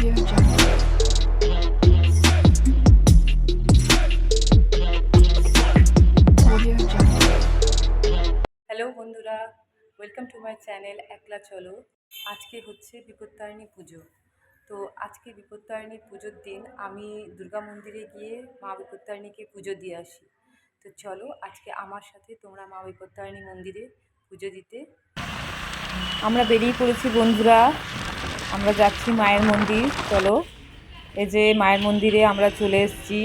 Hello বন্ধুরা। Welcome to my channel একলা চলো। আজকে হচ্ছে বিপত্তারিণী পুজো। তো আজকে বিপত্তারিণী পুজোর দিন আমি দুর্গা মন্দিরে গিয়ে মা বিপত্তারিণীকে পুজো দিয়ে আসি। তো চলো, আজকে আমার সাথে তোমরা মা বিপত্তারিণী মন্দিরে পুজো দিতে। আমরা বেরিয়ে পড়েছি, বন্ধুরা। আমরা যাচ্ছি মায়ের মন্দির, চলো। এই যে মায়ের মন্দিরে আমরা চলে এসেছি।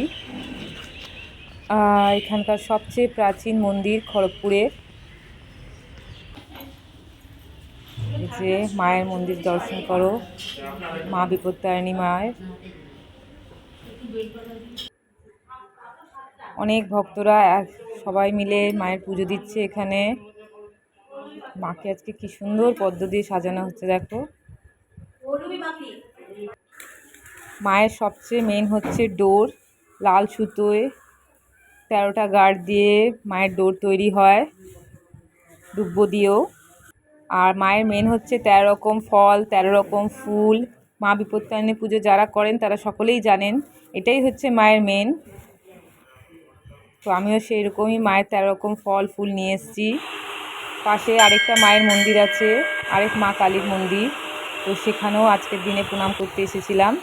এখানকার সবচেয়ে প্রাচীন মন্দির খড়গপুরের এই যে মায়ের মন্দির দর্শন করো। মা বিপত্তারিণী মায়ের। অনেক ভক্তরা সবাই মিলে মায়ের পুজো দিচ্ছে এখানে। মাকে আজকে কি সুন্দর পদ্ম দিয়ে সাজানো হচ্ছে, দেখো। মায়ের সবচেয়ে মেন হচ্ছে ডোর, লাল সুতোয় তেরোটা গার্ড দিয়ে মায়ের ডোর তৈরি হয়, দুব্বো দিয়েও। আর মায়ের মেন হচ্ছে তেরো রকম ফল, তেরো রকম ফুল। মা বিপত্তারিণী পুজো যারা করেন, তারা সকলেই জানেন, এটাই হচ্ছে মায়ের মেন তো আমিও সেই রকমই মায়ের তেরো রকম ফল, ফুল নিয়ে এসেছি। পাশে আরেকটা মায়ের মন্দির আছে, আরেক মা কালীর মন্দির। তো সেখানেও আজকের দিনে প্রণাম করতে এসেছিলাম।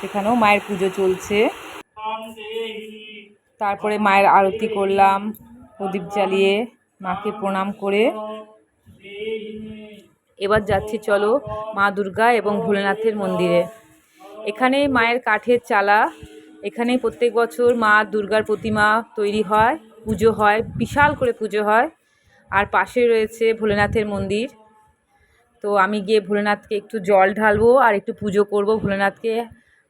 সেখানেও মায়ের পুজো চলছে। তারপরে মায়ের আরতি করলাম, প্রদীপ জ্বালিয়ে মাকে প্রণাম করে। এবার যাচ্ছি চলো মা দুর্গা এবং ভোলেনাথের মন্দিরে। এখানে মায়ের কাঠের চালা এখানে প্রত্যেক বছর মা দুর্গার প্রতিমা তৈরি হয়, পুজো হয়, বিশাল করে পুজো হয়। আর পাশে রয়েছে ভোলেনাথের মন্দির। তো আমি গিয়ে ভোলেনাথকে একটু জল ঢালবো আর একটু পুজো করব। ভোলেনাথকে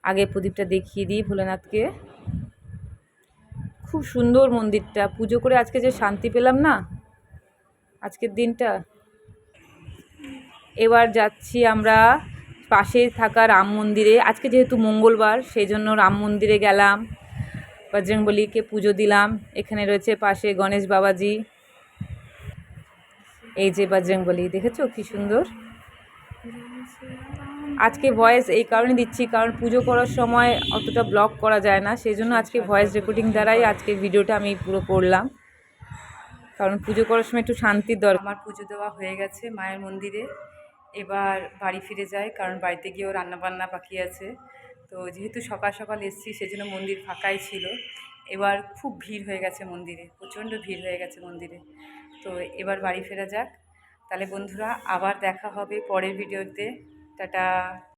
আগে প্রদীপটা দেখিয়ে দিই ভোলেনাথকে। খুব সুন্দর মন্দিরটা। পুজো করে আজকে যে শান্তি পেলাম না, আজকের দিনটা। এবার যাচ্ছি আমরা পাশে থাকা রাম মন্দিরে। আজকে যেহেতু মঙ্গলবার, সেই জন্য রাম মন্দিরে গেলাম। বজরংবলীকে পুজো দিলাম। এখানে রয়েছে পাশে গণেশ বাবাজি। এই যে বজরংবলী, দেখেছ কি সুন্দর? আজকে ভয়েস এই কারণে দিচ্ছি, কারণ পুজো করার সময় অতটা ব্লগ করা যায় না সেই জন্য আজকে ভয়েস রেকর্ডিং দ্বারাই আজকে ভিডিওটা আমি পুরো করলাম। কারণ পুজো করার সময় একটু শান্তির দরকার। আমার পুজো দেওয়া হয়ে গেছে মায়ের মন্দিরে। এবার বাড়ি ফিরে যায় কারণ বাড়িতে গিয়েও রান্নাবান্না বাকি আছে। তো যেহেতু সকাল সকাল এসেছি, সেজন্য মন্দির ফাঁকাই ছিল। এবার খুব ভিড় হয়ে গেছে মন্দিরে, প্রচণ্ড ভিড় হয়ে গেছে মন্দিরে। তো এবার বাড়ি ফেরা যাক। তাহলে বন্ধুরা, আবার দেখা হবে পরের ভিডিওতে টাটা।